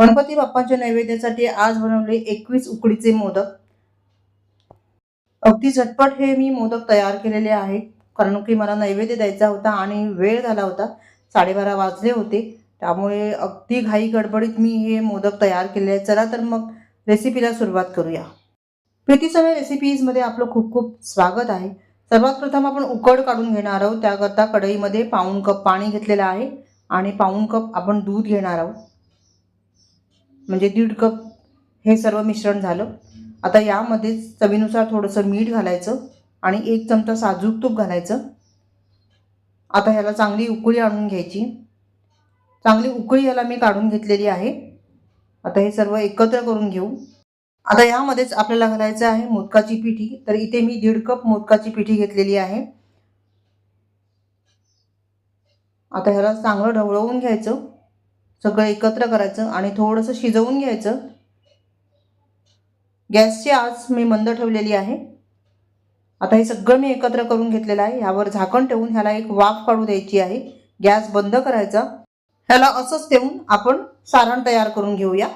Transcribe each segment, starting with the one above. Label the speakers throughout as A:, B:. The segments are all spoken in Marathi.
A: गणपती बाप्पाच्या नैवेद्यासाठी आज बनवले एकवीस उकडीचे मोदक. अगदी झटपट हे मी मोदक तयार केलेले आहेत. कारण की मला नैवेद्य द्यायचा होता आणि वेळ झाला होता. साडेबारा वाजले होते. त्यामुळे अगदी घाई गडबडीत मी हे मोदक तयार केले आहेत. चला तर मग रेसिपीला सुरुवात करूया. प्रीतीसमय रेसिपीजमध्ये आपलं खूप खूप स्वागत आहे. सर्वात प्रथम आपण उकड काढून घेणार आहोत. त्याकरता कढईमध्ये पाऊण कप पाणी घेतलेलं आहे. आणि पाऊण कप आपण दूध घेणार आहोत. म्हणजे दीड कप हे सर्व मिश्रण झालं. आता यामध्येच चवीनुसार थोडंसं मीठ घालायचं आणि एक चमचा साजूक तूप घालायचं. आता ह्याला चांगली उकळी आणून घ्यायची. चांगली उकळी ह्याला मी काढून घेतलेली आहे. आता हे सर्व एकत्र करून घेऊ. आता यामध्येच आपल्याला घालायचं आहे मोदकाची पिठी. तर इथे मी दीड कप मोदकाची पिठी घेतलेली आहे. आता ह्याला चांगलं ढवळवून घ्यायचं. सगळं एकत्र करायचं आणि थोडंसं शिजवून घ्यायचं. गॅसची आज मी मंद ठेवलेली आहे. आता हे सगळं मी एकत्र करून घेतलेलं आहे. ह्यावर झाकण ठेवून ह्याला एक वाफ काढू द्यायची आहे. गॅस बंद करायचा. ह्याला असंच ठेवून आपण सारण तयार करून घेऊया.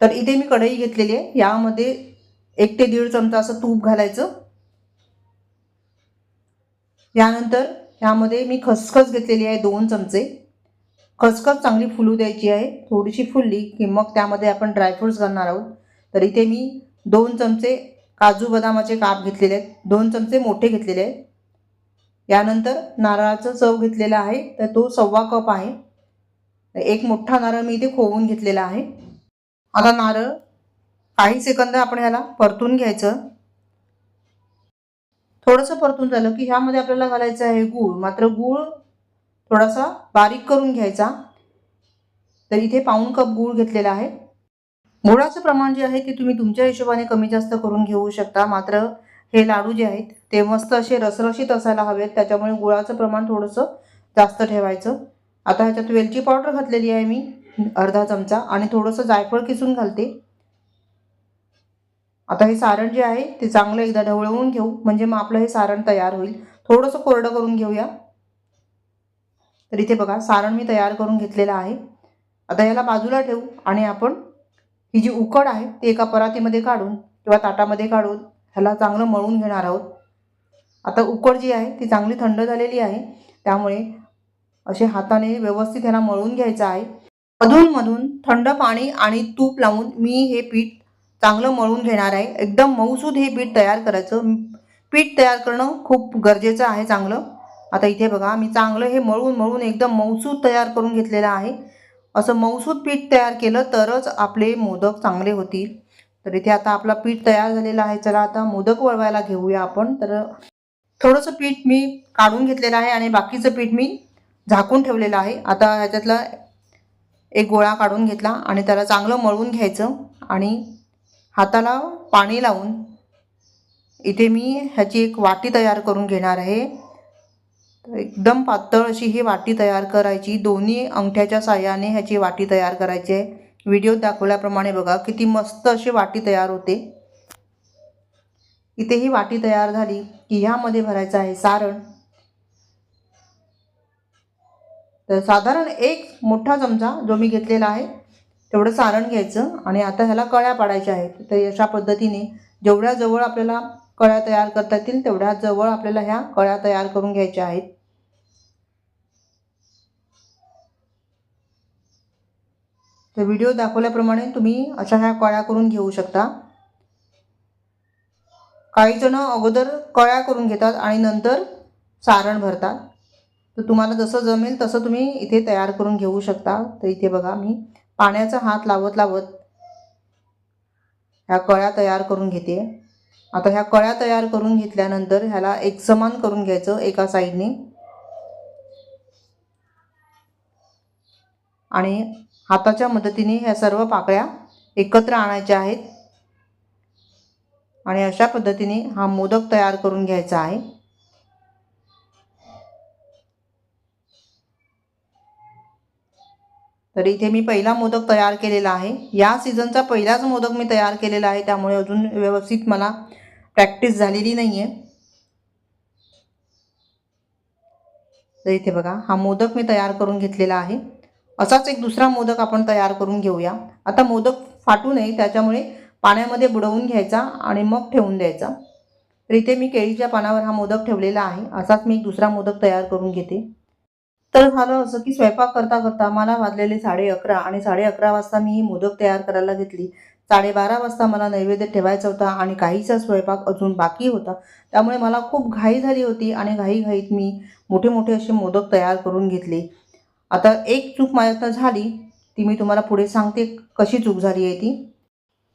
A: तर इथे मी कढई घेतलेली आहे. यामध्ये एक ते दीड चमचा असं तूप घालायचं. यानंतर ह्यामध्ये मी खसखस घेतलेली आहे दोन चमचे. खसखस चांगली फुलू द्यायची आहे. थोडीशी फुलली की मग त्यामध्ये आपण ड्रायफ्रूट्स घालणार आहोत. तर इथे मी दोन चमचे काजू बदामाचे काप घेतलेले आहेत. दोन चमचे मोठे घेतलेले आहेत. यानंतर नारळाचं चव घेतलेला आहे. तर तो सव्वा कप आहे. एक मोठा नारळ मी इथे खोवून घेतलेला आहे. आता नारळ काही सेकंद आपण ह्याला परतून घ्यायचं. थोडंसं परतून झालं की ह्यामध्ये आपल्याला घालायचं आहे गूळ. मात्र गूळ थोडासा बारीक करून घ्यायचा. तर इथे पाऊण कप गूळ घेतलेला आहे. गुळाचं प्रमाण जे आहे ते तुम्ही तुमच्या हिशोबाने कमी जास्त करून घेऊ शकता. मात्र हे लाडू जे आहेत ते मस्त असे रसरशीत असायला हवेत. त्याच्यामुळे गुळाचं प्रमाण थोडंसं जास्त ठेवायचं. आता ह्याच्यात वेलची पावडर घातलेली आहे मी अर्धा चमचा. आणि थोडंसं जायफळ किसून घालते. आता हे सारण जे आहे ते चांगलं एकदा ढवळवून घेऊ. म्हणजे मग आपलं हे सारण तयार होईल. थोडंसं कोरडं करून घेऊया. तर इथे बघा सारण मी तयार करून घेतलेलं आहे. आता याला बाजूला ठेवू आणि आपण ही जी उकड आहे ती एका परातीमध्ये काढून किंवा ताटामध्ये काढून ह्याला चांगलं मळून घेणार आहोत. आता उकड जी आहे ती चांगली थंड झालेली आहे. त्यामुळे असे हाताने व्यवस्थित ह्याला मळून घ्यायचं आहे. अधूनमधून थंड पाणी आणि तूप लावून मी हे पीठ चांगलं मळून घेणार आहे. एकदम मऊसूद हे पीठ तयार करायचं. पीठ तयार करणं खूप गरजेचं आहे चांगलं. आता इथे बघा मी चांगलं हे मळून मळून एकदम मऊसूद तयार करून घेतलेलं आहे. असं मऊसूद पीठ तयार केलं तरच आपले मोदक चांगले होतील. तर इथे आता आपला पीठ तयार झालेला आहे. चला आता मोदक वळवायला घेऊया आपण. तर थोडंसं पीठ मी काढून घेतलेलं आहे आणि बाकीचं पीठ मी झाकून ठेवलेलं आहे. आता ह्याच्यातला एक गोळा काढून घेतला आणि त्याला चांगलं मळून घ्यायचं आणि हाताला पाणी लावून इथे मी ह्याची एक वाटी तयार करून घेणार आहे. एकदम पातळ अशी ही वाटी तयार करायची. दोन्ही अंगठ्याच्या साह्याने ह्याची वाटी तयार करायची आहे. व्हिडिओत दाखवल्याप्रमाणे बघा किती मस्त अशी वाटी तयार होते. इथे ही वाटी तयार झाली की ह्यामध्ये भरायचं आहे सारण. तर साधारण एक मोठा चमचा जो मी घेतलेला आहे तेवढं सारण घ्यायचं आणि आता ह्याला कळ्या पाडायच्या आहेत. तर अशा पद्धतीने जेवढ्या जवळ आपल्याला कळ्या तयार करता येतील तेवढ्या जवळ आपल्याला ह्या कळ्या तयार करून घ्यायच्या आहेत. तर व्हिडिओ दाखवल्याप्रमाणे तुम्ही अशा ह्या कळ्या करून घेऊ शकता. काही जणं अगोदर कळ्या करून घेतात आणि नंतर सारण भरतात. तर तुम्हाला जसं जमेल तसं तुम्ही इथे तयार करून घेऊ शकता. तर इथे बघा मी पाण्याचा हात लावत लावत ह्या कळ्या तयार करून घेते. आता ह्या कळ्या तयार करून घेतल्यानंतर ह्याला एक समान करून घ्यायचं एका साईडने आणि हाताच्या मदतीने ह्या सर्व पाकळ्या एकत्र आणायच्या आहेत. आणि अशा पद्धतीने हा मोदक तयार करून घ्यायचा आहे. तर इथे मी पहिला मोदक तयार केलेला आहे. या सीझनचा पहिलाच मोदक मी तयार केलेला आहे. त्यामुळे अजून व्यवस्थित मला प्रॅक्टिस झालेली नाही आहे तर इथे बघा हा मोदक मी तयार करून घेतलेला आहे. असाच एक दुसरा मोदक आपण तयार करून घेऊया. आता मोदक फाटू नये त्याच्यामुळे पाण्यामध्ये बुडवून घ्यायचा आणि मग ठेवून द्यायचा. तर इथे मी केळीच्या पानावर हा मोदक ठेवलेला आहे. असाच मी एक दुसरा मोदक तयार करून घेते. तर झालं असं की स्वयंपाक करता करता मला वाजलेले साडे अकरा आणि साडे अकरा वाजता मी ही मोदक तयार करायला घेतली. साडेबारा वाजता मला नैवेद्य ठेवायचा होता आणि काहीचा स्वयंपाक अजून बाकी होता. त्यामुळे मला खूप घाई झाली होती आणि घाईघाईत मी मोठे मोठे असे मोदक तयार करून घेतले. आता एक चूक माझ्यातनं झाली ती मी तुम्हाला पुढे सांगते कशी चूक झाली आहे ती.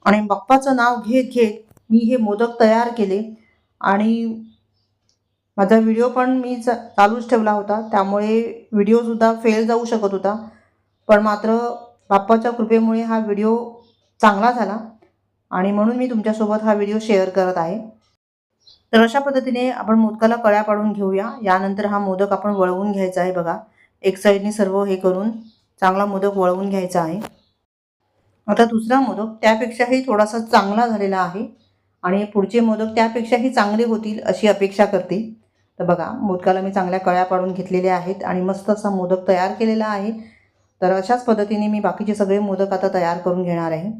A: आणि बाप्पाचं नाव घेत घेत मी हे मोदक तयार केले आणि माझा व्हिडिओ पण मी चा चालूच ठेवला होता. त्यामुळे व्हिडिओसुद्धा फेल जाऊ शकत होता. पण मात्र बाप्पाच्या कृपेमुळे हा व्हिडिओ चांगला झाला आणि म्हणून मी तुमच्यासोबत हा व्हिडिओ शेअर करत आहे. तर अशा पद्धतीने आपण मोदकाला कळ्या पाडून घेऊया. यानंतर हा मोदक आपण वळवून घ्यायचा आहे बघा. एक साईडने सर्व हे करून चांगला मोदक वळवून घ्यायचा आहे. आता दुसरा मोदक त्यापेक्षाही थोडासा चांगला झालेला आहे आणि पुढचे मोदक त्यापेक्षाही चांगले होतील अशी अपेक्षा करते. तर बघा मोदकाला मी चांगल्या कळ्या पाडून घेतलेल्या आहेत आणि मस्त असा मोदक तयार केलेला आहे. तर अशाच पद्धतीने मी बाकीचे सगळे मोदक आता तयार करून घेणार आहे.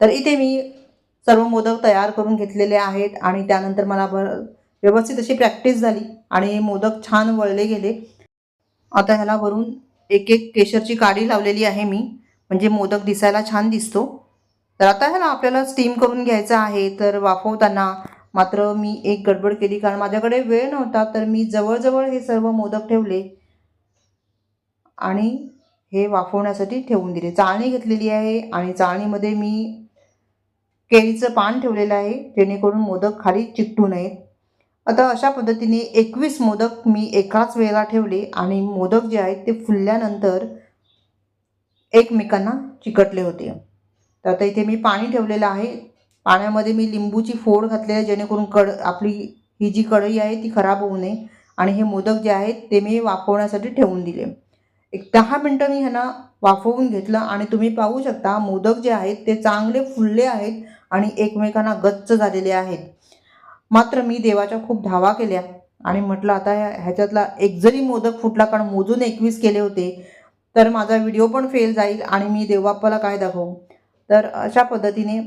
A: तर इथे मी सर्व मोदक तयार करून घेतलेले आहेत आणि त्यानंतर मला बर व्यवस्थित अशी प्रॅक्टिस झाली आणि मोदक छान वळले गेले. आता ह्याला वरून एक एक केशरची काडी लावलेली आहे मी. म्हणजे मोदक दिसायला छान दिसतो. तर आता ह्याला आपल्याला स्टीम करून घ्यायचं आहे. तर वाफवताना मात्र मी एक गडबड केली कारण माझ्याकडे वेळ नव्हता. तर मी जवळजवळ हे सर्व मोदक ठेवले आणि हे वाफवण्यासाठी ठेवून दिले. चाळणी घेतलेली आहे आणि चाळणीमध्ये मी केळीचं पान ठेवलेलं आहे जेणेकरून मोदक खाली चिकटू नयेत. आता अशा पद्धतीने एकवीस मोदक मी एकाच वेळेला ठेवले आणि मोदक जे आहेत ते फुलल्यानंतर एकमेकांना चिकटले होते. तर आता इथे मी पाणी ठेवलेलं आहे. पाण्यामध्ये मी लिंबूची फोड घातलेली आहे जेणेकरून कड आपली ही जी कढई आहे ती खराब होऊ नये. आणि हे मोदक जे आहेत ते मी वाफवण्यासाठी ठेवून दिले. एक दहा मिनटं मी ह्यांना वाफवून घेतलं आणि तुम्ही पाहू शकता मोदक जे आहेत ते चांगले फुलले आहेत आणि एकमेकांना गच्च झालेले आहेत. मात्र मी देवाच्या खूप धावा केल्या आणि म्हटलं आता ह्याच्यातला एक जरी मोदक फुटला कारण मोजून एकवीस केले होते तर माझा व्हिडिओ पण फेल जाईल आणि मी देवबाप्पाला काय दाखवू? तर अशा पद्धतीने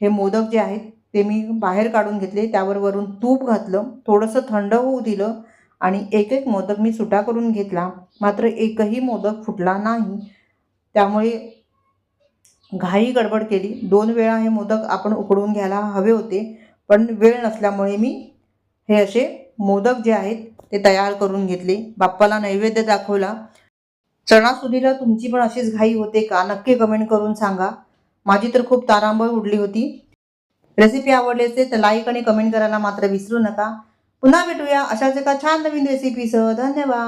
A: हे मोदक जे आहेत ते मी बाहेर काढून घेतले. त्यावर वरून तूप घातलं थोडंसं थंड होऊ दिलं आणि एक एक मोदक मी सुटा करून घेतला. मात्र एकही मोदक फुटला नाही. त्यामुळे घाई गडबड केली. दोन वेळा हे मोदक आपण उकडून घ्यायला हवे होते. पण वेळ नसल्यामुळे मी हे असे मोदक जे आहेत ते तयार करून घेतले. बाप्पाला नैवेद्य दाखवला. चणासुदीला तुमची पण अशीच घाई होते का? नक्की कमेंट करून सांगा. माझी तर खूप तारांबळ उडली होती. रेसिपी आवडली असेल तर लाईक आणि कमेंट करायला मात्र विसरू नका. पुन्हा भेटूया अशाच एका छान नवीन रेसिपीसह धन्यवाद.